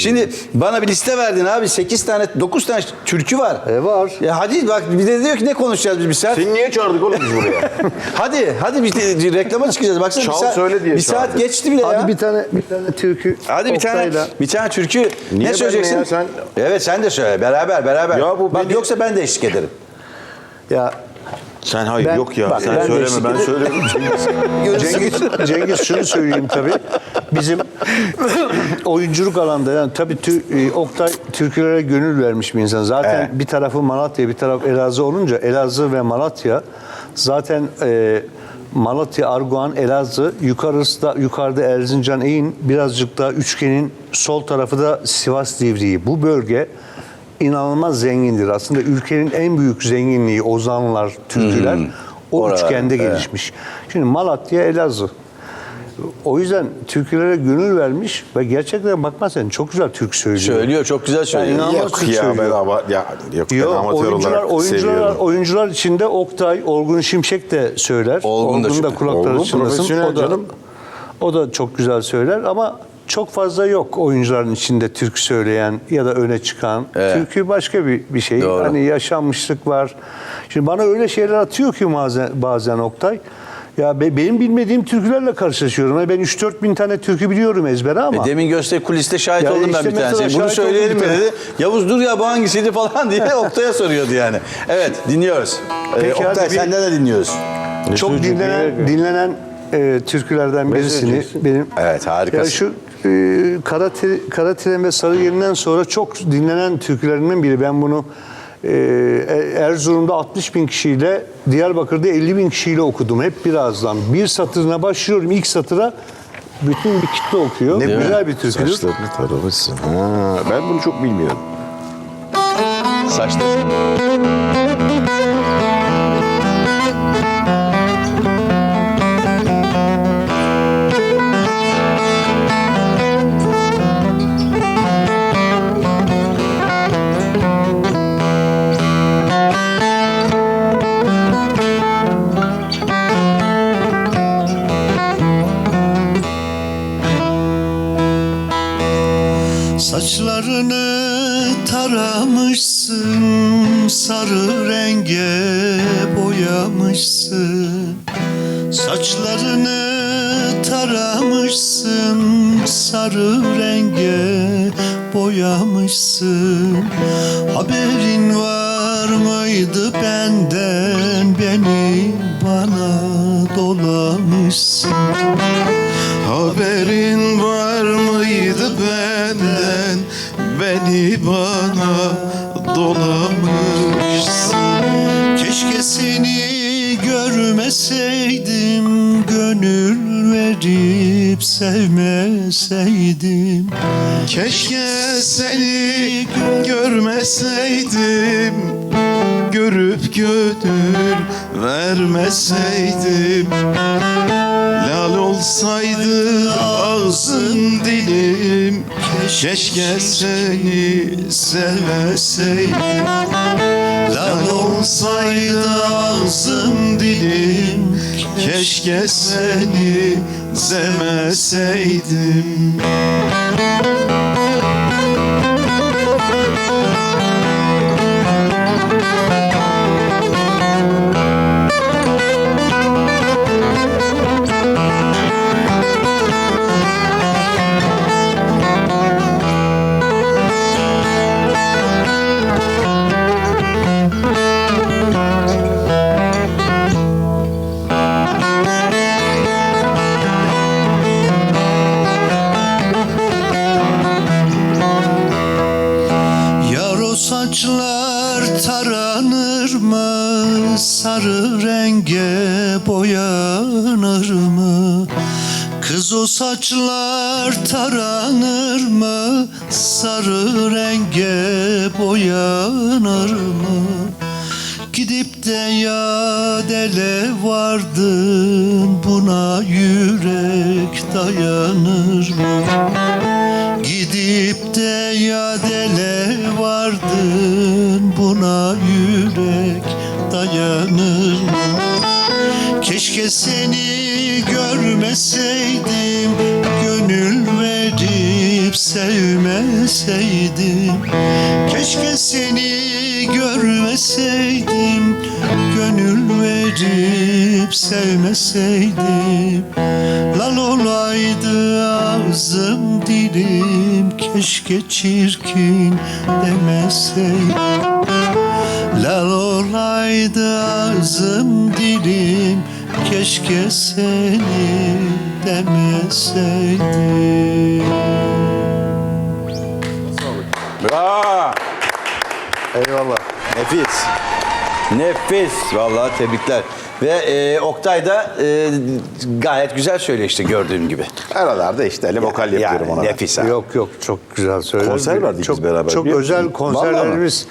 Şimdi bana bir liste verdin abi. 8 tane, 9 tane türkü var. E var. Ya hadi bak bir de diyor ki ne konuşacağız biz bir saat. Seni niye çağırdık oğlum biz buraya? Hadi hadi bir, bir reklama çıkacağız. Baksana Çal bir saat, söyle diye bir saat geçti bile ya. Hadi bir tane bir tane türkü. Hadi bir tane Oktay'la. bir tane türkü. Niye ne söyleyeceksin? ya? Sen- Evet sen de söyle. Beraber beraber. Ya bu Bak beni- yoksa ben de eşlik ederim. Ya Sen hayır Ben- yok ya. bak, sen ben söyleme ben söylerim. Cengiz, Cengiz şunu söyleyeyim tabii. Bizim oyunculuk alanda yani tabii tü- e, Oktay türkülere gönül vermiş bir insan. Zaten Evet. bir tarafı Malatya, bir taraf Elazığ olunca Elazığ ve Malatya zaten e, Malatya, Arguan, Elazığ, yukarısı da, yukarıda Erzincan, Eğin, birazcık daha üçgenin sol tarafı da Sivas Divriği. Bu bölge inanılmaz zengindir. Aslında ülkenin en büyük zenginliği ozanlar, türküler o Oralar, üçgende evet. gelişmiş. Şimdi Malatya, Elazığ. O yüzden türkülere gönül vermiş ve gerçekten bakmazsan çok güzel türkü söylüyor. Söylüyor çok güzel söylüyor. Yani inanılmaz Yok Türk ya ben, söylüyor. ama, ya, yok, ben Yo, amatör oyuncular, olarak oyuncular, seviyorum. oyuncular içinde Oktay, Olgun Şimşek de söyler. Olgun da da çok- kulakları Olgun çınlasın. O da, canım. o da çok güzel söyler ama çok fazla yok oyuncuların içinde türkü söyleyen ya da öne çıkan. Evet. Türkü başka bir, bir şey. Doğru. Hani yaşanmışlık var. Şimdi bana öyle şeyler atıyor ki bazen, bazen Oktay. Ya be- benim bilmediğim türkülerle karşılaşıyorum. Yani ben 3-4 bin tane türkü biliyorum ezbere ama. E, Demin Göster kuliste şahit Ya oldum ben işte bir mesela tanesi. Bunu söyleyelim mi bir dedi. Yavuz dur ya bu hangisiydi falan diye Oktay'a soruyordu yani. Evet dinliyoruz. Ee, Peki, Oktay hadi bir- senden de dinliyoruz. çok dinlenen bir dinlenen e, türkülerden birisini benim Evet, harikasın. Ya şu e, Kara, Kara Tren ve Sarı Yerinden sonra çok dinlenen türkülerimin biri. Ben bunu e, Erzurum'da 60 bin kişiyle Diyarbakır'da 50 bin kişiyle okudum. Hep birazdan. Bir satırına başlıyorum. ilk satıra bütün bir kitle okuyor. Ne Güzel bir türküdür. Saçlarını taramışsın. Ha, ben bunu çok bilmiyorum. Saçta. Saçlarını taramışsın, sarı renge boyamışsın. Saçlarını taramışsın, sarı renge boyamışsın. Haberin var mıydı benden, beni bana dolamışsın. Görmeseydim Gönül verip sevmeseydim. Keşke seni görmeseydim Görüp gönül vermeseydim. Lal olsaydı ağzım dilim Keşke seni sevmeseydim Lal olsaydı ağzım dilim Keşke seni sevmeseydim saçlar taranır mı? Sarı renge boyanır mı? Gidip de ya dele vardın Buna yürek dayanır mı? Gidip de ya dele vardın Buna yürek dayanır mı? Keşke seni görmeseydim Gönül verip sevmeseydim. Keşke seni görmeseydim Gönül verip sevmeseydim. Lal olaydı ağzım dilim Keşke çirkin demeseydim. Lal olaydı ağzım dilim Keşke seni demeseydim Bravo. Eyvallah. Nefis. Nefis. Vallahi tebrikler. Ve e, Oktay da e, gayet güzel söylüyor işte gördüğün gibi. Aralarda işte öyle vokal yapıyorum yani ona. nefis ha. Yok yok çok güzel söyledin. Konser verdik çok, biz beraber, Çok biliyor özel musun? konserlerimiz.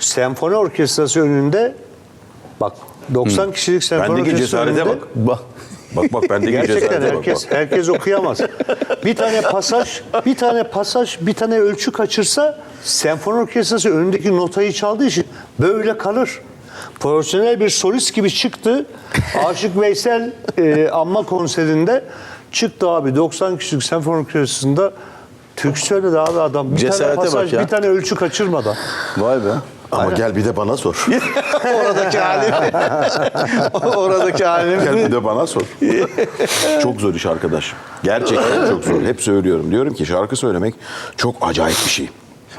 Senfoni orkestrası önünde bak 90 kişilik senfoni Bendeki cesarete bak. Bak. Bak bak bendeki Gerçekten cesarete bak. herkes herkes okuyamaz. Bir tane pasaj, bir tane pasaj, bir tane ölçü kaçırsa senfoni orkestrası önündeki notayı çaldığı için böyle kalır. Profesyonel bir solist gibi çıktı. Aşık Veysel e, anma konserinde çıktı abi 90 kişilik senfoni orkestrasında Türk söyledi abi adam. Bir Cesarete tane pasaj, bak ya. bir tane ölçü kaçırmadan. Vay be. Ama gel bir de bana sor. Oradaki halimi. Oradaki halimi. gel bir de bana sor. çok zor iş arkadaş. Gerçekten çok zor. Hep söylüyorum. Diyorum ki şarkı söylemek çok acayip bir şey.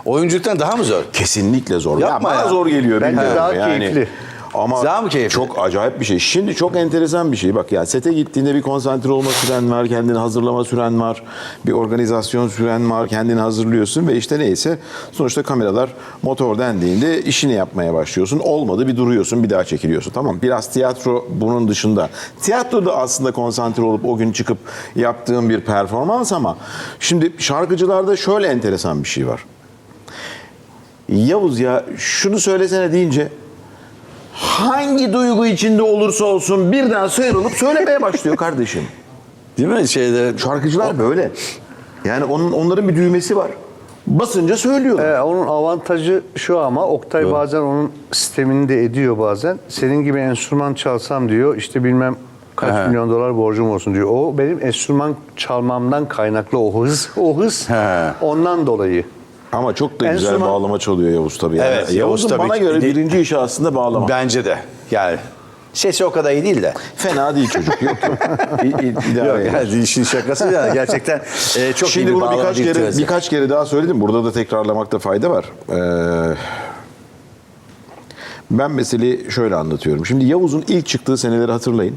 Oyunculuktan daha mı zor? Kesinlikle zor. Yapma ya, ya. zor geliyor. Bence daha yani. keyifli. Ama Daha mı keyifli? çok acayip bir şey. Şimdi çok enteresan bir şey. Bak ya sete gittiğinde bir konsantre olma süren var, kendini hazırlama süren var, bir organizasyon süren var, kendini hazırlıyorsun ve işte neyse sonuçta kameralar motor dendiğinde işini yapmaya başlıyorsun. Olmadı bir duruyorsun, bir daha çekiliyorsun. Tamam biraz tiyatro bunun dışında. Tiyatro da aslında konsantre olup o gün çıkıp yaptığım bir performans ama şimdi şarkıcılarda şöyle enteresan bir şey var. Yavuz ya şunu söylesene deyince hangi duygu içinde olursa olsun birden sıyrılıp söylemeye başlıyor kardeşim. Değil mi şeyde? Şarkıcılar böyle. Yani onun onların bir düğmesi var. Basınca söylüyorlar. Ee, onun avantajı şu ama Oktay bazen onun sistemini de ediyor bazen. Senin gibi enstrüman çalsam diyor işte bilmem kaç He. milyon dolar borcum olsun diyor. O benim enstrüman çalmamdan kaynaklı o hız. O hız He. ondan dolayı. Ama çok da güzel Enstrüman- bağlama çalıyor Yavuz tabii. Yani. Evet, Yavuz tabii bana göre değil- birinci işi aslında bağlama. Bence de. Yani sesi o kadar iyi değil de. Fena değil çocuk. Yok yok. İdare yani işin şakası ya gerçekten e, çok iyi Şimdi bir bunu bağlama birkaç kere virtüözü. birkaç kere daha söyledim. Burada da tekrarlamakta fayda var. Ee, ben meseleyi şöyle anlatıyorum. Şimdi Yavuz'un ilk çıktığı seneleri hatırlayın.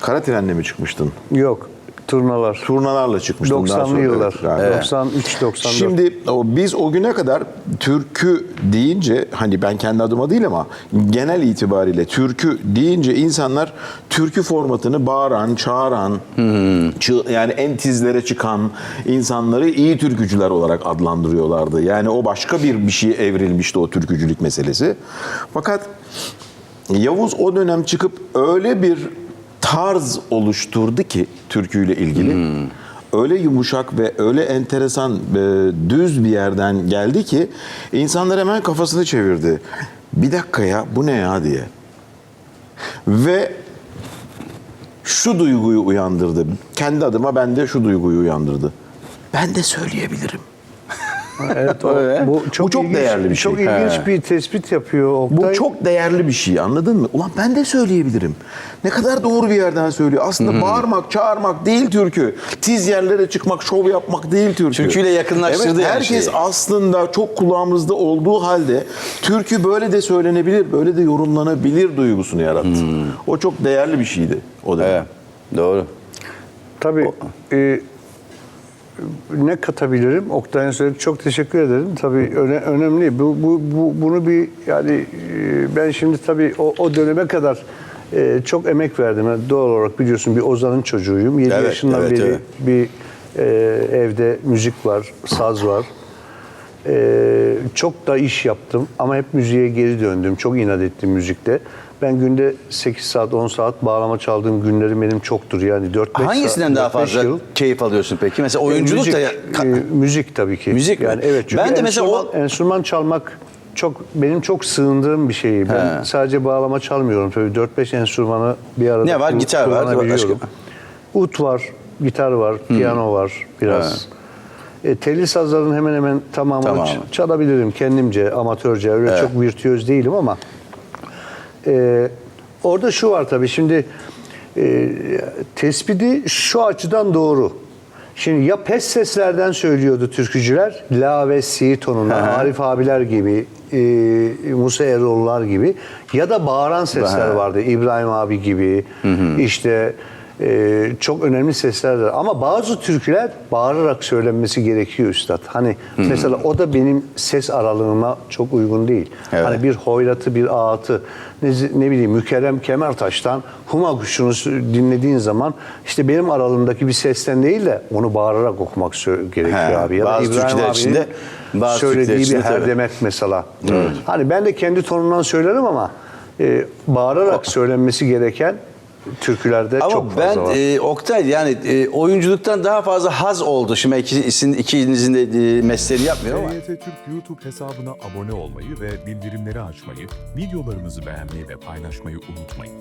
Kara trenle mi çıkmıştın? Yok turnalar. Turnalarla çıkmıştın. daha 90'lı sonra. yıllar. Evet, galiba. 93 94. Şimdi o, biz o güne kadar türkü deyince hani ben kendi adıma değil ama genel itibariyle türkü deyince insanlar türkü formatını bağıran, çağıran, çı- yani en tizlere çıkan insanları iyi türkücüler olarak adlandırıyorlardı. Yani o başka bir bir şeye evrilmişti o türkücülük meselesi. Fakat Yavuz o dönem çıkıp öyle bir tarz oluşturdu ki türküyle ilgili. Öyle yumuşak ve öyle enteresan e, düz bir yerden geldi ki insanlar hemen kafasını çevirdi. Bir dakika ya bu ne ya diye. Ve şu duyguyu uyandırdı. Kendi adıma bende şu duyguyu uyandırdı. Ben de söyleyebilirim. Evet, o, bu çok, Bu çok ilginç, değerli bir şey. Çok ilginç bir tespit yapıyor Oktay. Bu çok değerli bir şey anladın mı? Ulan ben de söyleyebilirim. Ne kadar doğru bir yerden söylüyor. Aslında bağırmak, çağırmak değil türkü. Tiz yerlere çıkmak, şov yapmak değil türkü. Türküyle yakınlaştırdı evet, Herkes şeyi. aslında çok kulağımızda olduğu halde türkü böyle de söylenebilir, böyle de yorumlanabilir duygusunu yarattı. O çok değerli bir şeydi o dönem. Evet, doğru. Tabii e, ne katabilirim? Oktay'ın söyledi. Çok teşekkür ederim. Tabii öne- önemli. Bu, bu, bu, bunu bir yani e, ben şimdi tabii o, o döneme kadar e, çok emek verdim. Yani doğal olarak biliyorsun bir Ozan'ın çocuğuyum. 7 Evet, yaşından evet, beri evet. bir e, evde müzik var, saz var. E, çok da iş yaptım ama hep müziğe geri döndüm. Çok inat ettim müzikte. Ben günde 8 saat, 10 saat bağlama çaldığım günlerim benim çoktur. Yani 4-5 Hangisinden saat, daha 4-5 fazla yıl. keyif alıyorsun peki? Mesela oyunculuk müzik, da e, müzik tabii ki. Müzik mi? yani evet çünkü Ben de mesela o- enstrüman çalmak çok benim çok sığındığım bir şey. Ben He. sadece bağlama çalmıyorum tabii 4-5 enstrümanı bir arada Ne var? Gitar var, başka? Ut var, gitar var, piyano var biraz. E, telli sazların hemen hemen tamamını Tamamı. ç- çalabilirim kendimce, amatörce. Öyle Evet. çok virtüöz değilim ama e, orada şu var tabii şimdi e, tespiti şu açıdan doğru. Şimdi ya pes seslerden söylüyordu türkücüler, la ve si tonundan, Arif abiler gibi, e, Musa Eroğlu'lar gibi ya da bağıran sesler vardı. İbrahim abi gibi, işte e, çok önemli sesler var. Ama bazı türküler bağırarak söylenmesi gerekiyor üstad. Hani mesela o da benim ses aralığıma çok uygun değil. Evet. Hani bir hoyratı, bir ağıtı, ne, ne bileyim Mükerrem Kemertaş'tan Huma kuşunu dinlediğin zaman işte benim aralığımdaki bir sesten değil de onu bağırarak okumak gerekiyor He, abi. Ya da bazı İbrahim türküler içinde- bazı söylediği bir içinde tabii. mesela. Hani ben de kendi tonumdan söylerim ama e, bağırarak söylenmesi gereken türkülerde Ama çok ben fazla var. e, Oktay yani e, oyunculuktan daha fazla haz oldu. Şimdi ikinizin, ikinizin de e, mesleğini yapmıyor ama. TYT Türk YouTube hesabına abone olmayı ve bildirimleri açmayı, videolarımızı beğenmeyi ve paylaşmayı unutmayın.